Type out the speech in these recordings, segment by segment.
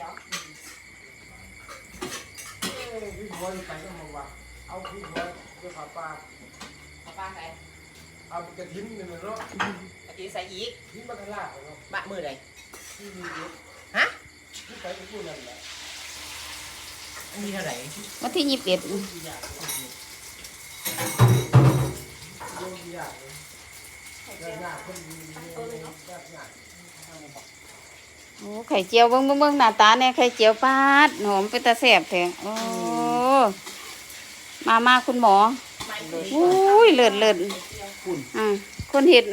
เหรอเอ้ยพี่หัวนี่ไปก็มองว่าเอาพี่หัวไปผ่าปลาเอาปลาใส่เอากระทิ้นนี่มันเนาะกะทิใส่อีกทิ้นมันก็ลากเนาะบะมือเลยที่มีเยอะฮะที่ไปก็พูดนั่นแหละอันนี้เท่าไหร่วันที่ยี่สิบเอ็ดโยมกี่อย่างโยมกี่อย่างเลยแรกหน้าคนดีเนี่ยแรกหน้า โอ้ไข่เจียวเบิ่งเบิ่งเบิ่งหน้าตาเนี่ยไข่เจียวปาดหอมเป็นตาแซ่บแท้โอ้มามาคุณหมออุ้ยเลิศเลิศอ่าคนเห็ด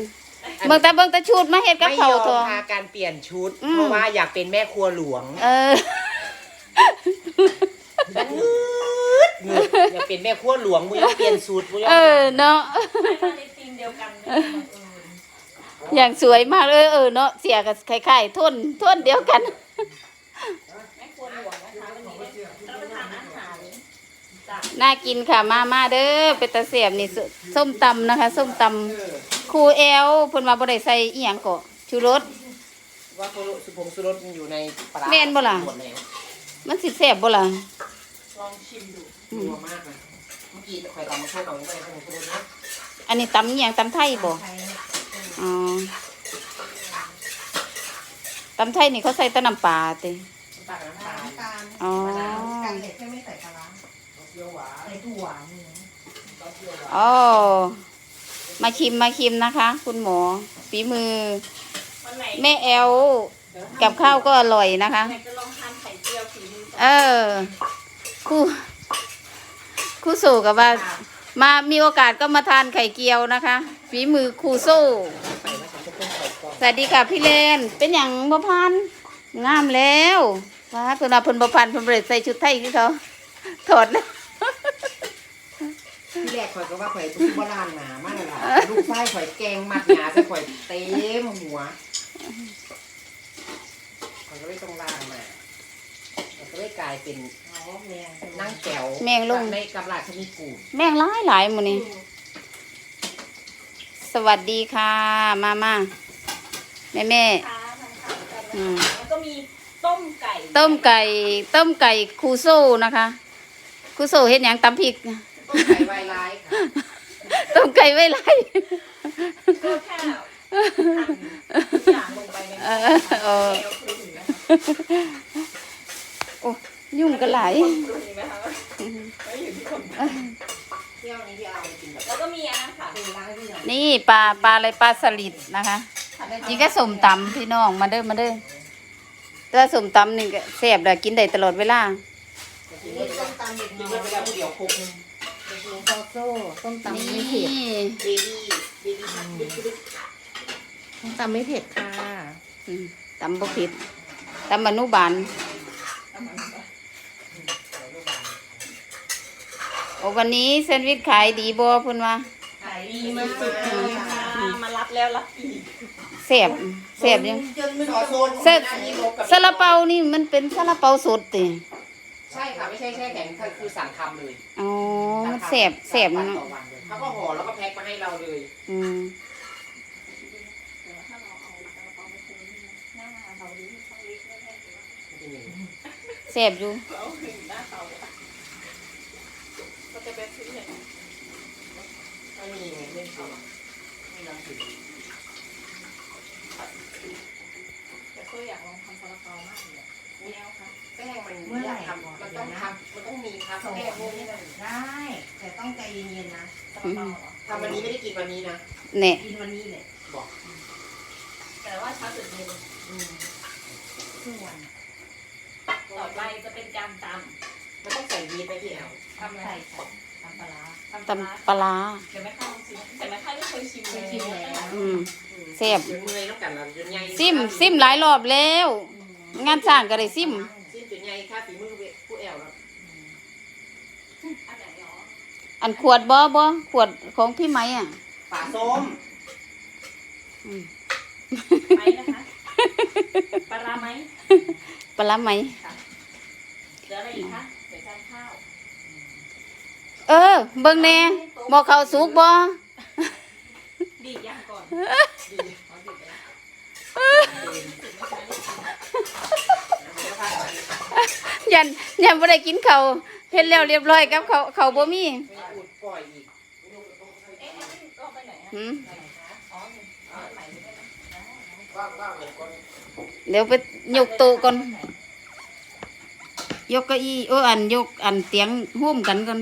เบิ่งตาเบิ่งตาชูดมาเฮ็ดกับไม่ยเขาอวมตัวพาการเปลี่ยนชุดอืมเพราะว่าอยากเป็นแม่ครัวหลวง เออฉันงืดงืดอยากเป็นแม่ครัวหลวงมึงต้องเปลี่ยนสูตรมึงเออเนาะมาในทีมเดียวกันเลยบังเอิญอย่างสวยมากเลยเออเนาะเสียกับคล้ายๆทุนทุนเดียวกันแม่ครัวหลวงนะคะวันนี้ได้รับประทานอาหารจากน่ากินค่ะมามาเด้อเป็นตาเสียบนี่สส้มตำนะคะ ส้มตำครูแอลเพิ่นมาบ่ได้ใส่อีหยังก็ชูรสว่าสุพงสุรสมันอยู่ในปลาแม่นบ่ล่ะหมดแล้วมันสิแซ่บบ่ล่ะลองชิมดูนัวมากเลยเมื่อกี้ข่อยตำมาโชว์เอาไว้ให้สุพงสุรสนะอันนี้ตำอีหยังตำไทยบ่ไทย อ๋อตำไทยนี่เขาใส่แต่น้ำปลาติปลาน้ำตาลการอ๋อการเด็ดแค่ไม่ใส่ปลาร้าเกี๊ยวหวานใส่ถั่วนี่เกี๊ยวหวานอ๋อ มาชิมมาชิมนะคะ คุณหมอฝีมือ วันไหนแม่แอลกับข้าวก็อร่อยนะคะไหนจะลองทานไข่เจียวฝีมือเออครู่ครู่สู่กับว่า มามีโอกาสก็มาทานไข่เกียวนะคะ ฝีมือครูสู้ใส่มาใส่ทุกคนใส่ก่อนสวัสดีค่ะพี่เลนเป็นอย่างบ่พันงามแล้วว่าเพิ่นว่าเพิ่นบ่พันเพิ่นบ่ได้ใส่ชุดไทยคือเขาถอดแล้วที่แรกข่อยก็ว่าข่อยตุ้บ่ล้านหนามากเลยล่ะลูกชายข่อยแกงมัดหนาใส่ข่อยเต็มหัวข่อยก็เลยต้องล้างมามันก็เลยกลายเป็น นั่งแก้วแมงลง ในกำลังชนิดกูแม่งหลายหลายหมื้นี้สวัสดีค่ะ มามาแม่แม่ค้าทางขายกันอืม แล้วก็มีต้มไก่ต้มไก่ต้มไก่ครูสู้นะคะครูสู้เฮ็ดหยังตำพริก ต้มไก่ไวไร้ค่ะต้มไก่ไว้ไรก็แค่หั่นทุกอย่างลงไปในเออเออแก้วคือถึงนะคะโอ้ ยุ่งกันหลายคนปรุงไหมคะไม่อยู่ที่คนปรุงเที่ยวนี้ที่เอาไปกินแบบแล้วก็มีอันนั้นค่ะเป็นร้านที่ไหนนี่ปลาปลาอะไรปลาสลิดนะคะนี่ก็สมตำพี่น้องมาเด้อมาเด้อแต่ว่าสมตำนี่ก็แซ่บเลยกินได้ตลอดเวลากินเมื่อส้มตำเด็กกินเมื่อไปแล้วผู้เดียวคุกนึงโซโซ่ต้มตำนี่ไม่เผ็ดเบบี้เบบี้เบบี้ต้มตำไม่เผ็ดค่ะอืมตำบ่ผิดตำอนุบาล โอ้วันนี้แซนด์วิชขายดีบ่เพุ่นว่าขายดีมากเลยค่ะมารับแล้วรับอีกแซ่บแซ่บยังซอโซนซาซาลาเปานี่มันเป็นซาลาเปาสดติใช่ค่ะไม่ใช่แช่แข็งคือสั่งทำเลยอ๋อมันแซ่บแซ่บวันเนาะต่อวันเลยเขาก็ห่อแล้วก็แพ็คมาให้เราเลย อืมถ้าเราเอากระเป๋าไปคืนหน้าเราดีต้องเล็กแน่ๆมันเป็นอย่างนี้แซ่บอยู่เราถึงหน้าเตาเลย ก็จะเนี่ยไม่มีไงไม่เอาไม่นำถึงแต่ก็อยากลองทำซาลาเปามากเลยแนวค่ะแป้งมันยากทำมันต้องทำมันต้องมีครับแป้งพวกนี้นะได้ แต่ต้องใจเย็นๆนะซาลาเปาเหรอทำวันนี้ไม่ได้กินวันนี้นะเนี่ยกินวันนี้เลยบอกแต่ว่าเช้าตื่นเย็นครึ่งวันต่อไปจะเป็นการตมันต้องใส่ยีสต์ไปที่แอลำทำอะไรใส่ำปลาร้าตำปลาตำปลาร้าเดี๋ยวแม่ข้าวลองชิมแต่แม่ข้าวไม่เคยชิมเคเลยยชิมแล้วอืมแซ่บจนเมื่อยแล้วกันเราจนใหญ่ซิมซิมหลายรอบแล้ว งานสร้างก็ได้ซิมซิมจนใหญ่ค่าฝีมือผู้แอลแล้วอันไหนหรออันขวดบ่บ่ขวดของพี่ไหมอะฝาส้มอืมไหมนะคะปลาร้าไหมปลาร้าไหมเดี๋ยวอะไรอีกคะเดี๋ยวจานข้าว เออ เบิ่งแน่หมอข้าวสุกบ่ดีดย่างก่อนดีขอดีดไปแล้วเดี๋ยวพาไปยันยันบ่ได้กินเขาวเฮ็ดแล้วเรียบร้อยกับเขาวเขาวบ่มีไม่อุดปล่อยอีกเอ๊ะเราไปไหนอะหืมอ๋อเอาใหม่ไปได้ไหมว่างว่างเลยก่อนเดี๋ยวไปยกโต๊ะก่อน ยกเก้าอี้โอ้อันยกอันเตียงห่มกันก่อน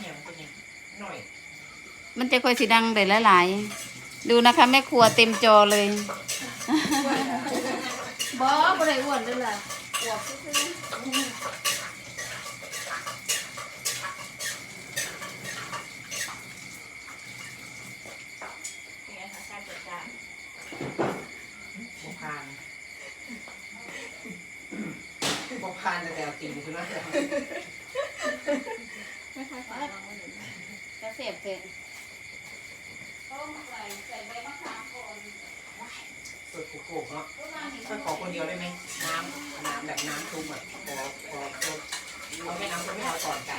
เนี่ยมันเป็นยังหน่อย มันจะค่อยสิดังได้หลายๆดูนะคะ แม่ครัวเต็มจอเลยบอบ่ได้อ้วนเลยล่ะอวบซื่อเป็นไงคะการจัดการบกพานบกพานจะแต่เอาติ่งคุณนะๆจะเสียบเสร็จ ต้มใส่ใส่ใบมะขามก่อนสดโขกๆเนาะถ้าขอคนเดียวได้ไหมน้ำน้ำแบบน้ำซุปอะขอขอขอเอาแม่น้ำซุปไม่เอาก่อนไก่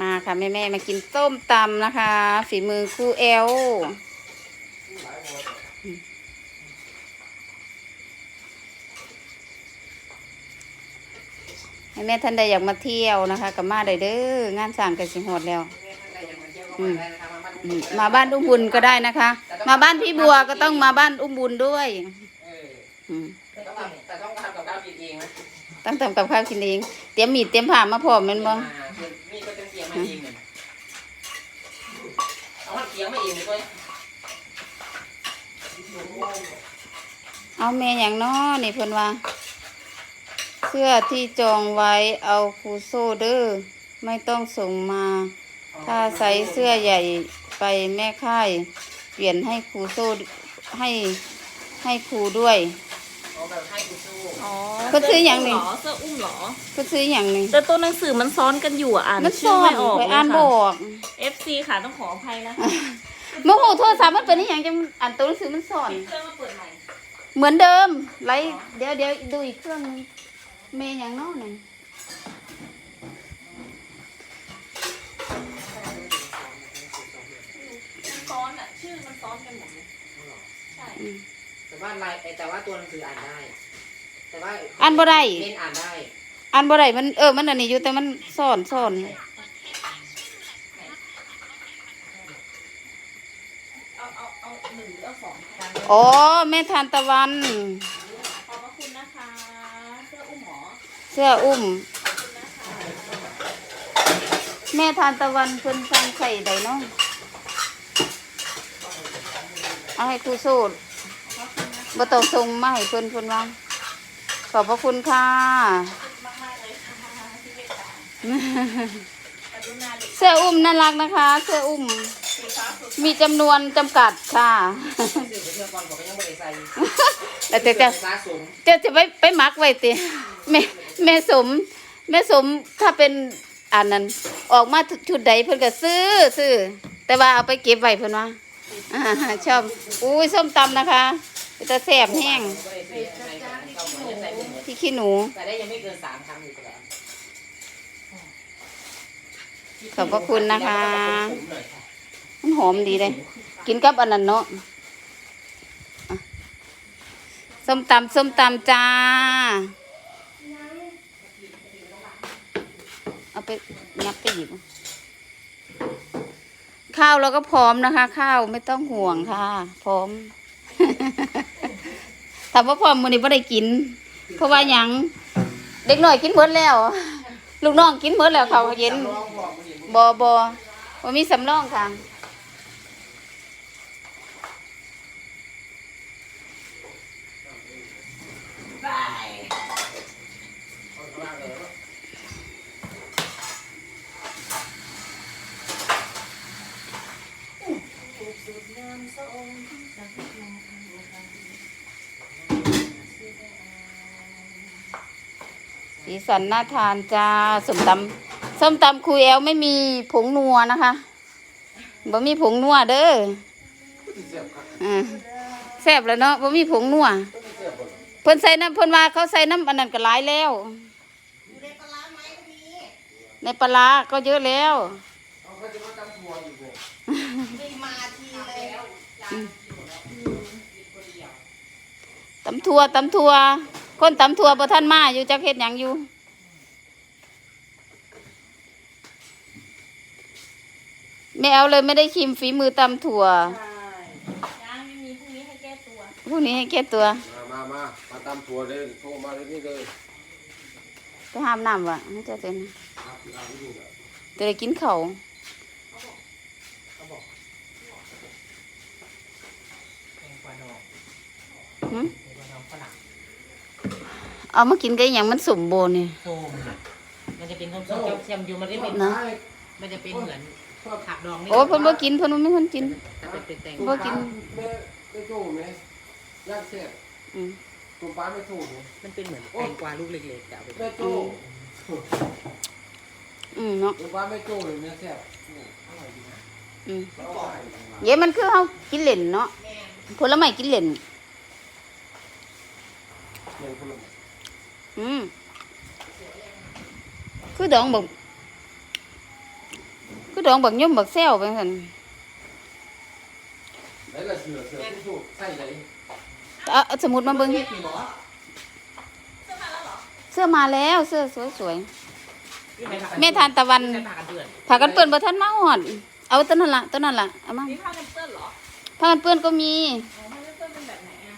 มาค่ะแม่แม่มากินส้มตำนะคะ ฝีมือครูเอล แม่ท่านใดอยากมาเที่ยวนะคะกับมาได้เด้องานสั่งกันสิหอดแล้วแม่ท่านใดอยากมาเที่ยวก็มาได้นะคะมาบ้านอืมมาบ้านอุ้มบุญก็ได้นะคะ มาบ้านพี่บัวก็ต้องมาบ้านอุ้มบุญด้วยเอออืมแต่ต้องทำแต่ต้องทำกับข้าวกินเองนะต้องทำกับข้าวกินเอง เตรียมมีดเตรียมผ้ามาพร้อมแม่นบ่มานี่ก็จะเตรียมมาเองเนี่ยเอามาเตรียมมาเองเลยก็เอาแม่อย่างน้อนี่เพิ่นว่าเสื้อที่จองไว้เอาครูโซเดอร์ไม่ต้องส่งมา ถ้าใส่เสื้อใหญ่ไปแม่ค่าย เปลี่ยนให้ครูโซให้ให้ครูด้วย เอาแบบให้กูสู้อ๋อก็ซื้ออย่างหนึ่งเหรอเสื้ออุ้มเหรอ ก็ซื้ออย่างหนึงแต่ตัวหนังสือมันซ้อนกันอยู่อะอ่านมันชื่ซ่ออนไม่ออกไปเลยอ่านบค่ะ อก FC ค่ะต้องขออภัยนะคะโมโหโทรศัพท์มันเป็นอหย่างจังอ่านตัวหนังสือมันซ่อนปิดเครื่องมาเปิดใหม่ เหมือนเดิมไลฟ์เดี๋ยวเดี๋ยวดูอีกเครื่องนึง เมย์อย่างน้อหนึ่งมันซ้อนอะชื่อมันซ้อนกันหมดเลยใช่แต่ว่าลายแต่ว่าตัวหนังสืออ่านได้ แต่ว่าอ่านบ่ได้เล่นอ่านได้อ่านบ่ได้มันเออมันอันนี้อยู่แต่มันซ่อนซ่อนเอาเอาเอาหนึ่งหรือเอาสองค่ะอ๋อแม่ทานตะวันขอบพระคุณนะคะ เสื้ออุ้มหมอ เสื้ออุ้มขอบคุณนะคะแม่ทานตะวันเพิ่นสั่งใส่ใดเนาะเอาให้ครูสูตรบ่ต้องส่งมาให้เพิ่นเพิ่นว่าขอบพระคุณค่ะมากมากๆเลยค่ะที่เมตตากรุณาดิเสื้ออุ้มน่ารักนะคะ เสื้ออุ้มสีฟ้าสุด มีจำนวนจำกัดค่ะสื่อไปเที่ยวก่อนบอกก็ยังไม่ได้ใส่แต่แต่แต่ สะสมจะจะไปไปหมักไว้ติแม่แม่สมแม่สมถ้าเป็นอันนั้นออกมาชุดใดเพิ่นก็ซื้อซื้อแต่ว่าเอาไปเก็บไว้เพิ่นว่าอ่าชอบอุ้ยส้มตำนะคะเป็นตาแซ่บแห้งก็ได้ซื้อในการเข้ามาใส่หมดที่ขี้หนู แต่ได้ยังไม่เกินสามครั้งอยู่แล้วขอบพระคุณนะคะผมหน่อยค่ะ มันหอมดีเลย กินกับอันนั้นเนาะส้มตำส้มตำจ้า เอาไปงับไปอีกข้าวเราก็พร้อมนะคะ ข้าวไม่ต้องห่วงค่ะ พร้อมถามว่าพร้อมมื้อนี้บ่ได้กิน เพราะว่าหยังเด็กน้อยกินหมดแล้ว ลูกน้องกินหมดแล้วเขาเย็นบอกมึงดิบอบอว่ามีสำรองค่ะ สีสันน่าทานจ้าส้มตำส้มตำคุยแอลไม่มีผงนัวนะคะบ่มีผงนัวเด้ออ่าแซ่บแล้วเนาะบ่มีผงนัวเพิ่นใส่น้ำเพิ่นว่าเขาใส่น้ำอันนั้นก็หลายแล้วอยู่ในปลาร้าไหมก็มีในปลาร้าก็เยอะแล้วเอาเขาจะมาจำทัวร์อยู่บ่ไม่มาทีเลยตำทัวตำทัว คนตำทัวบ่ท่านมาอยู่จักเฮ็ดหยังอยู่ไม่เอาเลยไม่ได้ชิมฝีมือตำถั่วใช่ยังไม่มีพรุ่งนี้ให้แก้ตัวพวกนี้ให้แก้ตัว มามามามาตามทัวร์เลยโทรมาเลยนี่เลยไปห้ามน้ำวะให้เจ้าเต็นครับอ่านนี่แหละจะได้กินเขาวเขาบอกแตงกวาดองหึแตงกวาดองฝรั่ง เอามากินกันอย่างมันสมบูรณ์นี่ส้มมันจะเป็นส้มส้มเค็มๆอยู่มันไม่เป็นนะมันจะเป็นเหมือนผักดองนี่โอ้เพิ่นบ่กินเพิ่นบ่มีคนกินจะเป็นแตงบ่กินแม่ไม่โจ้ไหมย่างเสร็จอืมตัวป้าไม่โจ้ไหมมันเป็นเหมือนแตงกวาลูกเล็กๆแต่เอาไปแม่โจ้อืมเนาะตัวป้าไม่โจ้เลยแม่แซ่บอร่อยดีนะอืมเขาเอาไปเย้มันคือเฮากินเล่นเนาะผลไม้กินเล่น เงินคนละ อืมคือดองบักคือดองบักย่อมบักแซวไปซั่นไหนละเสือเสือผู้สู้ใส่ไหนเอาเอาสมุดมาเบิ่งเรียกหรอเสื้อมาแล้วเสื้อสวยๆแม่ทานตะวันใส่ผักกันเดือนผ้ากันเปื้อนบ่ทันมาฮอด เอาตัวนั้นล่ะตัวนั้นล่ะเอามามีผ้ากันเปื้อนเหรอผ้ากันเปื้อนก็มีอ๋อผ้ากันเปื้อนเป็นแบบไหนอะ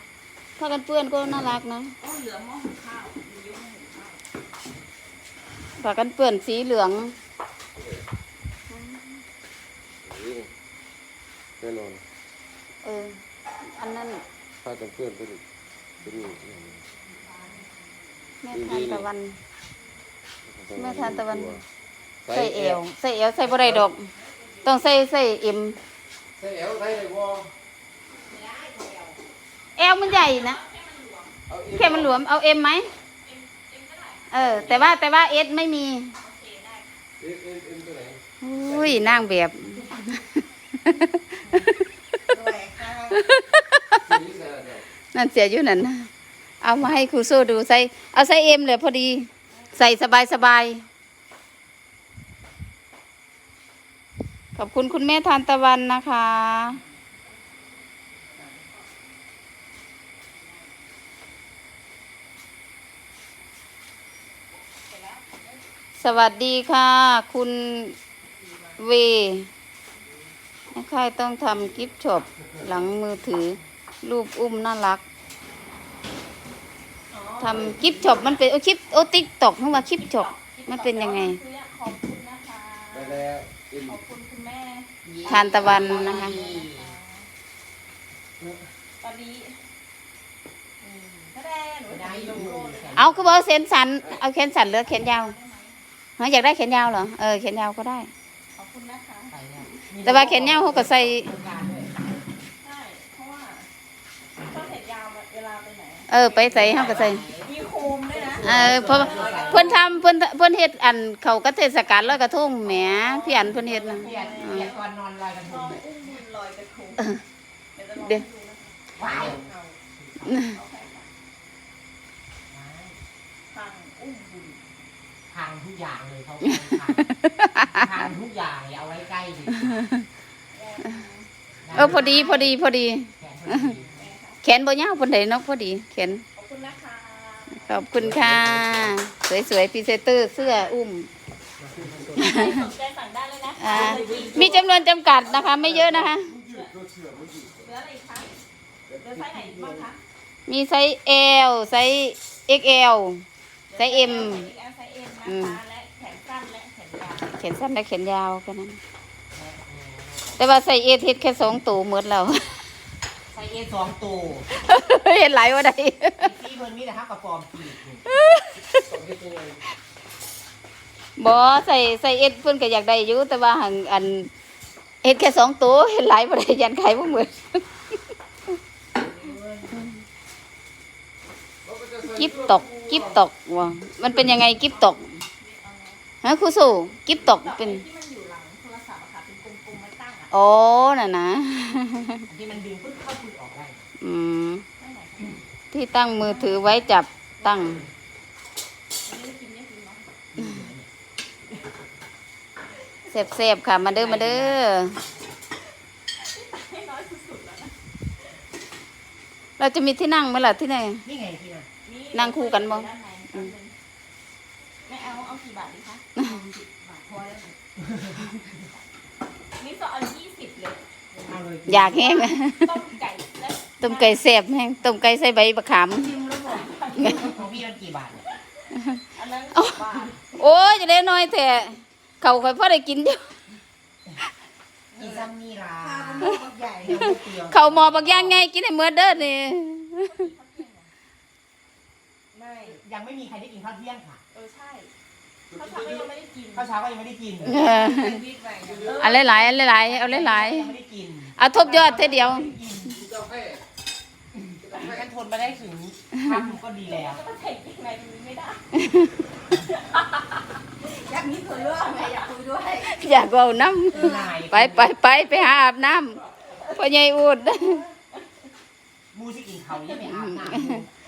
ผ้ากันเปื้อนก็น่ารักนะอ๋อเหลือหม้อหุงข้าวมียุ้งหุงข้าว ผ้ากันเปื้อนสีเหลืองแน่นอนเออ อันนั้นถ้ากันเพื่อนเป็นเป็นแม่ทานตะวัน แม่ทานตะวันใส่ใส่เอวใส่เอวใส่บ่ได้ดอก ต้องใส่ใส่เอ็มใส่เอวใส่เลยบ่เอวมันใหญ่นะเอาเอวแค่มันหลวมเอาเอ็มไหม เออ แต่ว่าแต่ว่าเอสไม่มีเอวเอวเอวตัวไหนอุ้ยนางแบบด้วยค่ะสีใส่อะไรเนี่ยนั่นเสียอยู่นั่นนะเอามาให้ครูโซ่ดูใส่เอาใส่เอ็มเลยพอดี ใส่สบายสบายขอบคุณคุณแม่ทานตะวันนะคะ สวัสดีค่ะ คุณเวให้ใครต้องทำกิฟต์ช็อปหลังมือถือ รูปอุ้มน่ารักทำคลิปช็อปมันเป็นโอคลิปโอติ๊กตอกเข้ามาคลิปช็อปมันเป็นยังไงขอบคุณนะคะได้แล้วเอ็นขอบคุณคุณแม่ทานตะวันนะคะตอนนี้อืมก็ได้หนูได้โลโก้เลยเอาคือบอกเส้นสันเอาแขนสันหรือแขนยาว ฮะอยากได้แขนยาวเหรอเออแขนยาวก็ได้ ขอบคุณนะคะใส่เนี่ยแต่ว่าแขนยาวเขาก็ใส่โครงการด้วยใช่เพราะว่าชอบเห็นยาวเวลาไปไหนอะเออ ไปใส่เขาก็ใส่มีโคมด้วยนะเออเพราะเพิ่นทำเพิ่นเพิ่นเฮ็ดอันเขาก็เทศกาลลอยกระทงแหมพี่อันเพิ่นเฮ็ดนะเปลี่ยนเปลี่ยนตอนนอนลอยกระทลงองเลยอุ้มบุญลอยกระทงเดี๋ยวจะลองเดี๋ยว ดูนะคะว้าวโอเคค่ะทางอุ้มบุญ พังทุกอย่างเลยเขาพังพังทุกอย่างเลยเอาไว้ใกล้ดิเออพอดีพอดีพอดี แขนพอดีแขนบ่ยาวปานใดเนาะพอดี แขน ขอบคุณนะคะขอบคุณค่ะ สวยๆพรีเซนเตอร์เสื้ออุ้ม ใครสนใจสั่งได้เลยนะอ่า มีจำนวนจำกัดนะคะ ไม่เยอะนะคะ เหลืออะไรอีกคะเหลือไซส์ไหนอีกบ้างคะมีไซส์ L ไซส์ XL ไซส์ M ไซส์ L ไซ ส์ M นะคะและแขนสั้นและแขนยาวแขนสั้นและแขนยาวแค่นั้น แต่ว่าใส่เอทิดแค่สองตัวหมดแล้วใส่เอสองตัวเห็นหลายว่าได้ซีเพิ่นมีแต่ฮักกับฟอร์มปีกนี่ต้องเฮ็ดยังไงบอใส่ใส่เอ็ดเพื่อนก็อยากได้อยู่แต่ว่าหังอันเอ็ดแค่สองตัวเห็นหลายว่าได้ยันขายพวกเหมือนกิบตก กิบตกว่ะมันเป็นยังไงกิบตกฮะครูสู่กิบตกเป็นที่มันอยู่หลังโทรศัพท์อะค่ะเป็นกลมๆมาตั้งอะอ๋อน่ะนะอันที่มันดึงปึ๊บเข้าปึ๊บออกได้อืมไม่ไหนคะที่ตั้งมือถือไว้จับตั้งอันนี้กินเนี่ยกินเนาะสแซ่บๆค่ะมาเด้อมาเด้อให้น้อยสุดๆแล้วนะเราจะมีที่นั่งไหมล่ะที่ไหนนี่ไงพี่นะ นั่งคู่กันบ่ด้านในแป๊บนึงไม่เอาเอากี่บาทดีคะสิบบาทพอแล้วค่ะนี่ซอเอายี่สิบเลยเอาเลยอยากแห้งต้มไก่และต้มไก่แซ่บแห้งต้มไก่ใส่ใบมะขามชิมแล้วบอกของพี่มันกี่บาทเนี่ยอันนั้นสิบบาทโอ้ยจะได้น้อยแท้เขาค่อยพอได้กินอยู่กี่ซัมนี่ล่ะพาเป็นลูกใหญ่เดี๋ยวไม่เปรี้ยวเขาหมอบางอย่างไงกินให้เมื่อเด้อนี่ไม่ ยังไม่มีใครได้กินข้าวเที่ยงค่ะเออใช่เขาทำให้ยังไม่ได้กินข้าวเช้าก็ยังไม่ได้กินเอออันหลายๆอันหลายๆเอาหลายยังไม่ได้กินๆเอาทบยอดเท่าเดียวกันทนมาได้ถึงทำก็ดีแล้ว ก็ต้องเทคยังไงตรงนี้ไม่ได้อยากมีส่วนร่วมไงอยากคุยด้วยอยากเอาน้นายำไปไปไปไปหาอาบน้ำพ่อใหญ่อูด มูสิกินเขายังไม่อาบน้ำ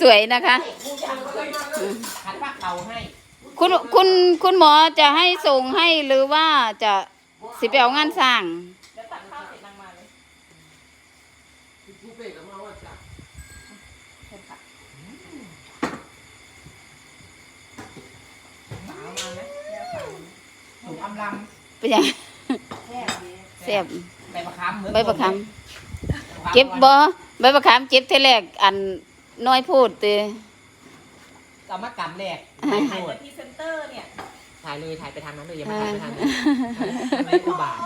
สวยนะคะขัดผ้าเขาให้คุณคุณคุณหมอจะให้ส่งให้หรือว่าจะสิไปเอางานสร้าง แล้วตักข้าวเสร็จนางมาเลยเชิญค่ะสาวมาไหมถุงอำลไปยังแค่นี้ำเสียบใบประคำใบประคำเก็บบ่ใบประคำเก็บเท่าแรกอัน น้อยพูดติเอามากำแรกอ่าไม่ถ่ายโหเป็ดนพรีเซนเตอร์เนี่ยถ่ายเลยถ่ายไปทางนั้นเลยอย่ามาถ่ายไปทางนี้ไม่อุบาท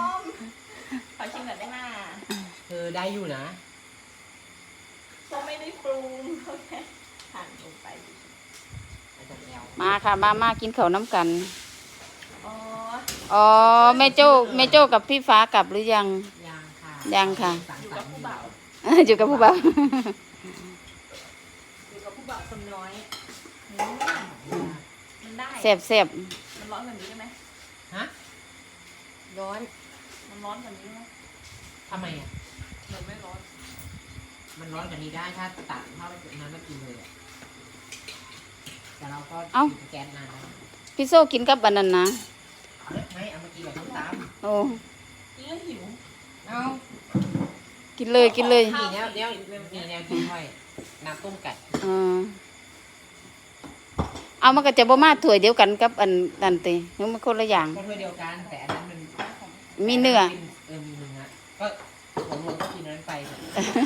ขอชิมหน่อยได้ไหมเธอได้อยู่นะก็ไม่ได้ปรุงเขาแค่หั่นลงไปอาจารย์แอลมาค่ะมามากินข้าวน้ำกันอ๋ออ๋อแม่โจ้แม่โจ้กับพี่ฟ้ากลับหรือยังยังค่ะยังค่ะสั่งอยู่สรกับรค์ผู้บ่าวอยู่กับผู้บ่าวอยู่กับผู้บ่าวคนน้อยอืมมันได้แซ่บแซ่บมันร้อนกว่านี้ได้ไหมฮะร้อนมันร้อนกว่านี้ได้ไหมทำไมอะหรือไม่ร้อนมันร้อนกว่านี้ได้ถ้าตัดเข้าไปนั้นแล้วกินเลยอะแต่เราก็เอ้าอยู่กับแก๊สนานแล้วพี่โซ่กินกับอันนั้นนะเอาเลยไหมเอามากินแบบน้ำตาลโอ้นี่ก็หิวเอากินเลยกินเลย มีแนวแนวมีแนวกินค่อย น้ำต้มไก่เออเอามันก็จะบ่มาถ้วยเดียวกันกับอันนั่นติมันคนละอย่าง ก็ถ้วยเดียวกันแต่อันนั้นมันมีเนื้อ เออมีเนื้อก็ผมลงก็กินอันนั้นไป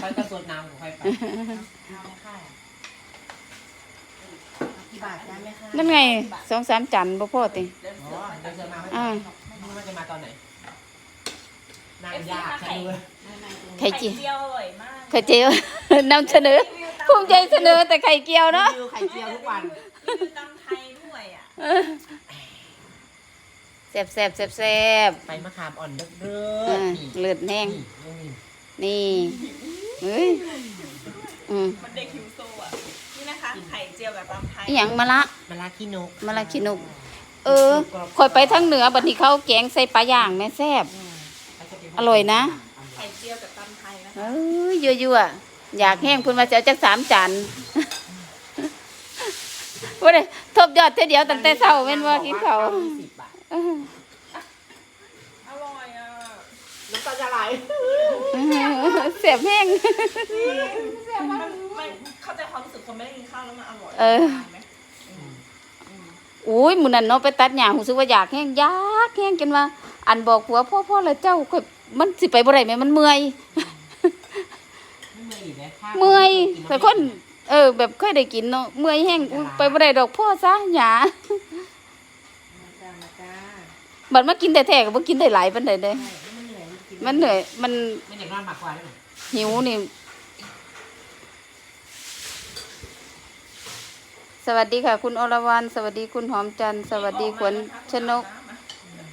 ค่อยก็สดน้ำของค่อยไปเอาค่ะกี่บาทนะแม่คะนั่นไงสองสามจันบ่พอติ เดินอ๋เสืออเดี๋ยวจะมาให้อ่านี่มันจะมาตอนไหนนานยากใช่ไหมไข่ไข่เจียวเจียวอร่อยมากไข่เจียว นำเสนอภูมิใจเสนอแต่ไข่เจียวเนาะ รีวิวไข่เจียวทุกวันรีวิวตำไทยด้วยอะ แซ่บแซ่บแซ่บแซ่บไปมะขามอ่อนเด้เอออนี่เลือดแห้ง นี่นี่นี่เฮ้ยอืมมันเด็กหิวโซอะ นี่นะคะ ไข่เจียวแบบตำไทย อหยังมะละ มะลาขี้นกมะละขี้นก เออคอยไปทางเหนือบัดนี้เขาแกงใส่ปลาย่างแม่แซ่บ อร่อยนะ ไข่เจียวกับตำไทยนะ เอ้ยยั่วๆ อยากแห้งเพุ่นมาจะเอาจักสามจานว่าได้ทบยอดเท่าเดียวตั้งแต่เช้าแม่นว่ากินเขาวยี่สิบบาทเอออร่อยอะน้ำตาจะไหลแซ่บแห้ง มันมันเข้าใจความรู้สึกคนไม่ได้กินข้าวแล้วมันอร่อยเออ ไหมอุ้ยมื้อนั้นเนาะไปตัดหญ้ารู้สึกว่าอยากแห้งอยากแห้งจนว่า อันบอกผัวพ่อพ่อแล้วเจ้าข่อยมันสิไปบ่ได้แม่มันเมื่อยไม่ เมื่อยอีกแล้วถ้าเมื่อยกิแต่คน เออ แบบเคยได้กินเนาะเมื่อยแห้งอุ๊ยไปบ่ได้ดอกพ่อซะหญ้ามาจ้ามาจ้าบัดมากินแต่แท้ก็บ่กินได้หลายปานใดเด้ ใช่มันเหนื่อยมันกินมันเหนื่อยมันมันอยากนอนหมากกว่าได้ไหมหิวนี่ สวัสดีค่ะ คุณอรวรรณสวัสดีคุณหอมจันทร์สวัสดีขวัญชนก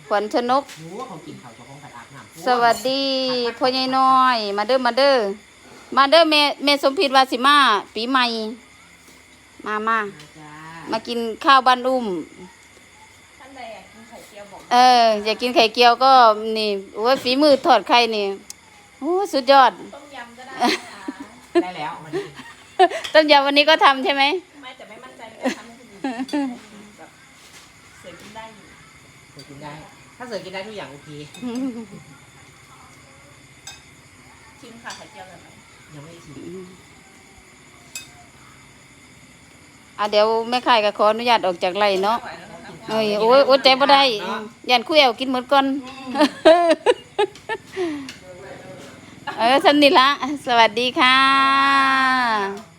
ขวัญชนก รู้ว่าเขากินเขาจะคงผัดอาบน้ำสวัสดีพ่อใหญ่น้อย มาเด้อมาเด้อ มาเด้อแม่แม่สมพิษวาสิมาปีใหม่ มามามาจ้ามากินข้าวบ้านอุ้มท่านใดอยากกินไข่เจียวบอกเออ อยากกินไข่เกียวก็นี่โอ้ยฝีมือทอดไข่นี่โอ้สุดยอดต้มยำก็ได้นะคะได้แล้ววันนี้ต้มยำวันนี้ก็ทำใช่ไหมไม่แต่ไม่มั่นใจในการทำให้คุณดีแบบเสือกินได้อยู่เดี๋ยวกินได้ถ้าถ้าเสือกินได้ทุกอย่างโอเคชิมค่ะไข่เจียวเลยไหม ยังไม่ได้ชิมอะเดี๋ยวแม่ไข่ก็ขออนุญาตออกจากไร่เนาะไม่ไหวแล้วนะคะเอ้ยโอ้ยอดใจบ่ได้ยันคุยเอากินหมดก่อนเออสันนี่ละสวัสดีค่ะ